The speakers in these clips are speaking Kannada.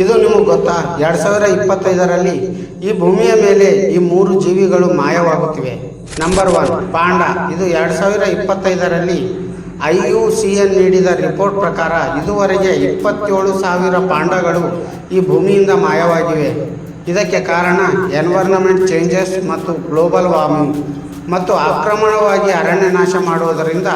ಇದು ನಿಮಗೆ ಗೊತ್ತಾ? ಎರಡು ಸಾವಿರ ಇಪ್ಪತ್ತೈದರಲ್ಲಿ ಈ ಭೂಮಿಯ ಮೇಲೆ ಈ ಮೂರು ಜೀವಿಗಳು ಮಾಯವಾಗುತ್ತಿವೆ. ನಂಬರ್ ಒನ್ ಪಾಂಡ. ಇದು ಎರಡು ಸಾವಿರ ಇಪ್ಪತ್ತೈದರಲ್ಲಿ ಐ ಯು ಸಿ ಎನ್ ನೀಡಿದ ರಿಪೋರ್ಟ್ ಪ್ರಕಾರ ಇದುವರೆಗೆ ಇಪ್ಪತ್ತೇಳು ಸಾವಿರ ಪಾಂಡಗಳು ಈ ಭೂಮಿಯಿಂದ ಮಾಯವಾಗಿವೆ. ಇದಕ್ಕೆ ಕಾರಣ ಎನ್ವೈರ್ನಮೆಂಟ್ ಚೇಂಜಸ್ ಮತ್ತು ಗ್ಲೋಬಲ್ ವಾರ್ಮಿಂಗ್. ಮತ್ತು ಆಕ್ರಮಣವಾಗಿ ಅರಣ್ಯ ನಾಶ ಮಾಡುವುದರಿಂದ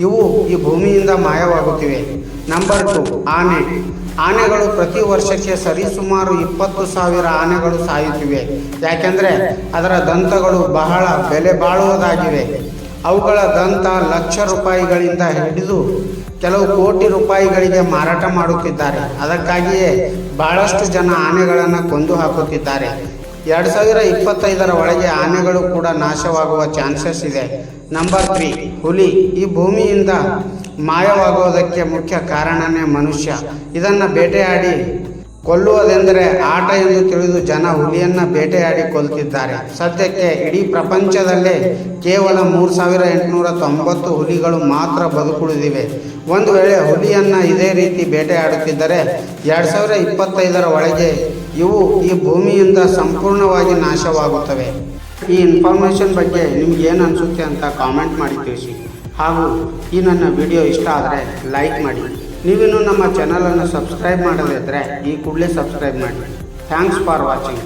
ಇವು ಈ ಭೂಮಿಯಿಂದ ಮಾಯವಾಗುತ್ತಿವೆ. ನಂಬರ್ ಟು ಆನೆ. ಆನೆಗಳು ಪ್ರತಿ ವರ್ಷಕ್ಕೆ ಸರಿಸುಮಾರು ಇಪ್ಪತ್ತು ಸಾವಿರ ಆನೆಗಳು ಸಾಯುತ್ತಿವೆ. ಯಾಕೆಂದರೆ ಅದರ ದಂತಗಳು ಬಹಳ ಬೆಲೆ ಬಾಳುವುದಾಗಿವೆ. ಅವುಗಳ ದಂತ ಲಕ್ಷ ರೂಪಾಯಿಗಳಿಂದ ಹಿಡಿದು ಕೆಲವು ಕೋಟಿ ರೂಪಾಯಿಗಳಿಗೆ ಮಾರಾಟ ಮಾಡುತ್ತಿದ್ದಾರೆ. ಅದಕ್ಕಾಗಿಯೇ ಬಹಳಷ್ಟು ಜನ ಆನೆಗಳನ್ನು ಕೊಂದು ಹಾಕುತ್ತಿದ್ದಾರೆ. ಎರಡು ಸಾವಿರ ಇಪ್ಪತ್ತೈದರ ಒಳಗೆ ಆನೆಗಳು ಕೂಡ ನಾಶವಾಗುವ ಚಾನ್ಸಸ್ ಇದೆ. ನಂಬರ್ ತ್ರೀ, ಹುಲಿ. ಈ ಭೂಮಿಯಿಂದ ಮಾಯವಾಗುವುದಕ್ಕೆ ಮುಖ್ಯ ಕಾರಣನೇ ಮನುಷ್ಯ. ಇದನ್ನು ಬೇಟೆಯಾಡಿ ಕೊಲ್ಲುವುದೆಂದರೆ ಆಟ ಎಂದು ತಿಳಿದು ಜನ ಹುಲಿಯನ್ನು ಬೇಟೆಯಾಡಿ ಕೊಲ್ತಿದ್ದಾರೆ ಸದ್ಯಕ್ಕೆ ಇಡೀ ಪ್ರಪಂಚದಲ್ಲೇ ಕೇವಲ ಮೂರು ಸಾವಿರ ಎಂಟುನೂರ ತೊಂಬತ್ತು ಹುಲಿಗಳು ಮಾತ್ರ ಬದುಕುಳಿದಿವೆ. ಒಂದು ವೇಳೆ ಹುಲಿಯನ್ನು ಇದೇ ರೀತಿ ಬೇಟೆಯಾಡುತ್ತಿದ್ದರೆ ಎರಡು ಸಾವಿರ ಇಪ್ಪತ್ತೈದರ ಒಳಗೆ ಇವು ಈ ಭೂಮಿಯಿಂದ ಸಂಪೂರ್ಣವಾಗಿ ನಾಶವಾಗುತ್ತವೆ. ಈ ಇನ್ಫಾರ್ಮೇಷನ್ ಬಗ್ಗೆ ನಿಮ್ಗೆ ಏನು ಅನಿಸುತ್ತೆ ಅಂತ ಕಾಮೆಂಟ್ ಮಾಡಿ ತಿಳಿಸಿ. ಹಾಗೂ ಈ ನನ್ನ ವಿಡಿಯೋ ಇಷ್ಟ ಆದರೆ ಲೈಕ್ ಮಾಡಿ. ನೀವಿನ್ನೂ ನಮ್ಮ ಚಾನಲನ್ನು ಸಬ್ಸ್ಕ್ರೈಬ್ ಮಾಡದಿದ್ದರೆ ಈ ಕೂಡಲೇ ಸಬ್ಸ್ಕ್ರೈಬ್ ಮಾಡಿ. Thanks for watching